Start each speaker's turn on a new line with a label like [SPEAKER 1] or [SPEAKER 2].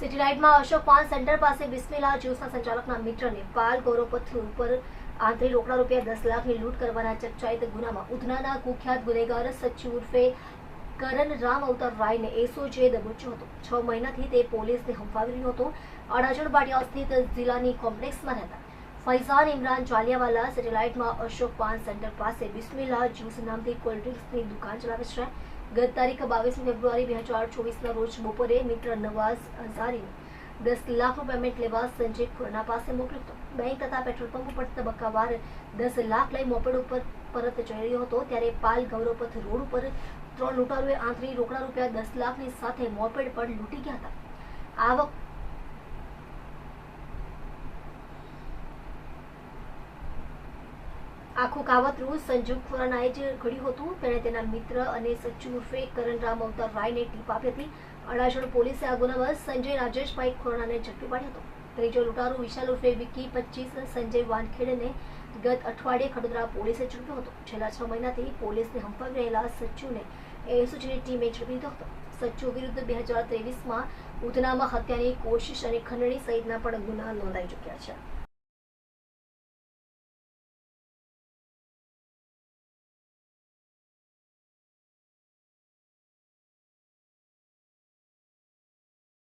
[SPEAKER 1] City રાઇડમાં Ashok Paan centre પાસે બિસ્મિલા જ્યુસના સંચાલકના મિત્રને પાલ ગૌરવપથ ઉપર આંતરી રોકડા રૂપિયા દસ લાખની લૂંટ કરવાના ચર્ચાઇત ગુનામાં ઉધનાના કુખ્યાત ગુનેગાર સચિવ ઉર્ફે કરણ રામ અવતાર રાયને એસઓજીએ દબોચ્યો હતો. છ મહિનાથી તે પોલીસને હંફાવી રહ્યો હતો. અડાજણ બાટિયા સ્થિત જિલ્લાની કોમ્પ્લેક્સમાં રહેતા ફૈઝાન ઇમરાન જાલિયાવાલા સેટેલાઇટમાં અશોક પાન સેન્ટર પાસે બિસ્મિલા જ્યુસ નામથી કોલ્ડ ડ્રિંક્સની દુકાન ચલાવે છે. ગત તારીખ બાવીસ ફેબ્રુઆરી બે હજાર ચોવીસના રોજ બપોરે મિત્ર નવાઝ અંસારીને દસ લાખ પેમેન્ટ લેવા સંજય ખુરાના પાસે મોકલ્યો હતો. બેંક તથા પેટ્રોલ પંપ ઉપર તબક્કાવાર દસ લાખ લઈ મોપેડ ઉપર પરત જઈ રહ્યો હતો ત્યારે પાલ ગૌરવપથ રોડ ઉપર ત્રણ લૂંટારુએ આંતરી રોકડા રૂપિયા દસ લાખની સાથે મોપેડ પણ લૂંટી ગયા હતા. આવક આખું કાવતરું સંજુ ખુરાનાએ જ ઘડ્યું હતું. તેણે તેના મિત્ર અને સચ્ચુ ઉર્ફે કરણરામ અવતાર રાયને ટીપ આપી હતી. અડાજણ પોલીસે આ ગુનામાં સંજય રાજેશભાઈ ખુરાનાને ઝડપી પાડ્યો હતો. ત્રીજો લૂંટારો વિશાલ ઉર્ફે વિકી પચીસ, સંજય વાનખેડેને ગત અઠવાડિયે ખડોદરા પોલીસે ઝડપ્યો હતો. છેલ્લા છ મહિનાથી પોલીસને હંફાવી રહેલા સચ્ચુને એસઓજીની ટીમે ઝડપી લીધો હતો. સચ્ચુ વિરુદ્ધ બે હજાર ત્રેવીસમાં ઉધનામાં હત્યાની કોશિશ અને ખંડણી સહિતના પણ ગુના નોંધાઈ ચૂક્યા છે.